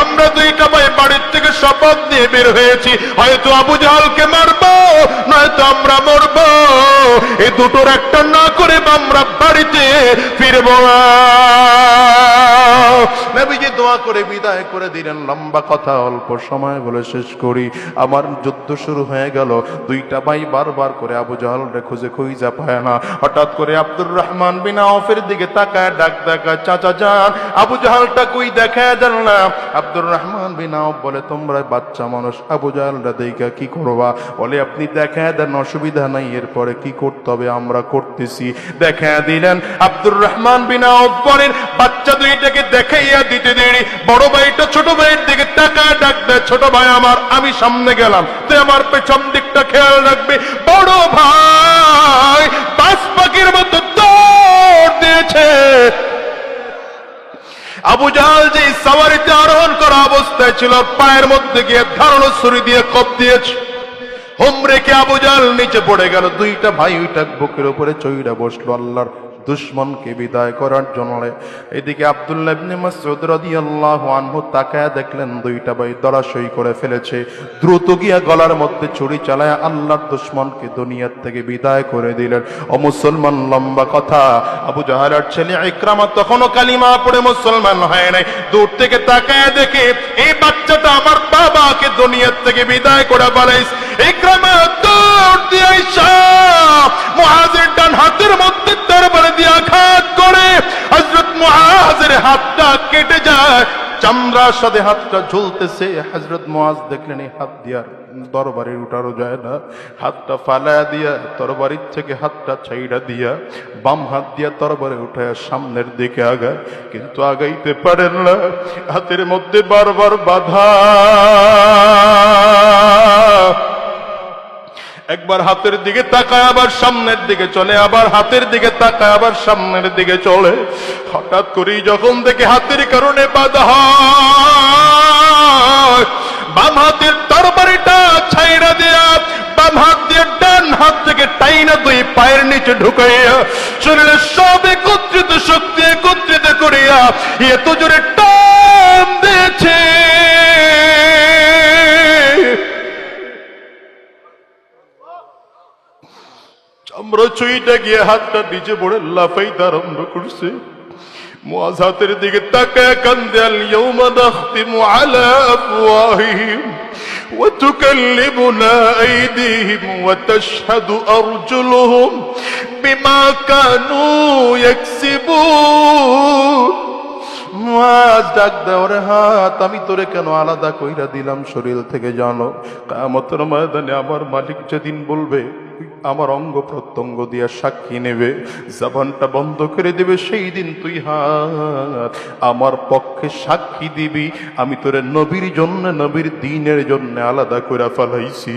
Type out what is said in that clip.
আমরা দুইটা ভাই বাড়ির থেকে শপথ নিয়ে বের হয়েছি হয়তো আবু জাহালকে মারবো, নয়তো আমরা মরবো এই দুটোর একটা না করে আমরা বাড়িতে ফিরবো না। দোয়া করে বিদায় করে দিলেন। লম্বা কথা, অল্প সময় বলে শেষ করি। আমার যুদ্ধ শুরু হয়ে গেল। দুইটা ভাই বারবার করে আবু জাহালরে খুঁজে খুঁজা পায় না। হঠাৎ করে আব্দুর রহমান বিন আউফের দিকে তাকায়, ডাক দেখা চাচা যান। আবু জাহালটা কই দেখা যান না। আব্দুর রহমান বিন বলে, তোমরা বাচ্চা মানুষ, আবু জাহালটা দেখা কি করবা? বলে, আপনি দেখা দেন, অসুবিধা নাই, এরপরে কি করতে হবে আমরা করতেছি। দেখা দিলেন আব্দুর রহমান বিন বলেন, বাচ্চা দুইটাকে দেখাইয়া দিতে দেরি বড় ভাইটা ছোট ভাইয়ের দিকে তাকায় ডাক দেয় ছোট ভাই আমার, আমি সামনে গেলাম। তুই আমার পেছন দিকটা খেয়াল রাখবি। বড় ভাই বাস পাখির মতো দৌড় দিয়েছে। আবু জাহাল যে সাওয়ারিতে আরোহণ করা অবস্থায় ছিল, পায়ের মধ্যে গিয়ে ধারণ ছুরি দিয়ে কপ দিয়েছে। হোম রেখে আবু জাহাল নিচে পড়ে গেল। দুইটা ভাই ওইটা বুকের উপরে চইরা বসল, আল্লাহর দুশ্মনকে বিদায় করার জন্য। এদিকে আব্দুল্লাহ ইবনে আনহু তাকায় দেখলেন দুইটা দরাশই করে ফেলেছে। দ্রুত গিয়া গলার মধ্যে ছুরি চালায় আল্লাহর দুশ্মনকে দুনিয়ার থেকে বিদায় করে দিলেন। ও মুসলমান, লম্বা কথা। আবু ছেলে তখনও কালিমা পড়ে মুসলমান হয় নাই। দূর থেকে তাকায় দেখে, এই বাচ্চাটা আমার বাবাকে দুনিয়ার থেকে বিদায় করে বালাইস দৌড় দিয়ে ডান হাতের মধ্যে দরবারে দিয়ে আঘাত করে। হযরত মুআজের হাতটা কেটে যায়। চামড়ার সাথে হাতটা ঝুলতেছে। হযরত মুআজ দেখলেন, এই হাত দিয়া দরবারে উঠানো যায় না। হাতটা ফালায়া দিয়া তরবারির থেকে হাতটা ছাইড়া দিয়া বাম হাত দিয়া তরবারে উঠায় সামনের দিকে আগায়। কিন্তু আগাইতে পারেন না। হাতের মধ্যে বারবার বাধা। একবার হাতের দিকে তাকায়, আবার সামনের দিকে চলে, আবার হাতের দিকে তাকায়, আবার সামনের দিকে চলে। হঠাৎ করেই যখন দেখে হাতের কারণে বাধা বাম হাতের তরবারিটা ছাইরা দিয়া বাম হাত দিয়ে ডান হাত থেকে টাইনা দুই পায়ের নিচে ঢুকাইয়া শরীরের সব একত্রিত শক্তি একত্রিত করিয়া, এত জোরে টান চামড়া চুইটা গিয়ে হাতটা নিচে পড়ে লাফাইতে আরম্ভ করছে মুআজ হাতের দিকে তাকায় কান্দে আল ইয়াউমা নাখতিমু আলা আফওয়াহিহিম وتكلمنا أيديهم وتشهد أرجلهم بما كانوا يكسبون মুআজ ডাক দেওয়ার হাত আমি তোরে কেন আলাদা কইরা দিলাম শরীর থেকে জানো কামতের ময়দানে আমার মালিক যেদিন বলবে আমার অঙ্গ প্রত্যঙ্গ দিয়া সাক্ষী নেবে। জবানটা বন্ধ করে দেবে, সেই দিন তুই হাত। আমার পক্ষে সাক্ষী দিবি, আমি তোরে নবীর জন্য, নবীর দিনের জন্য আলাদা করে ফেলাইছি।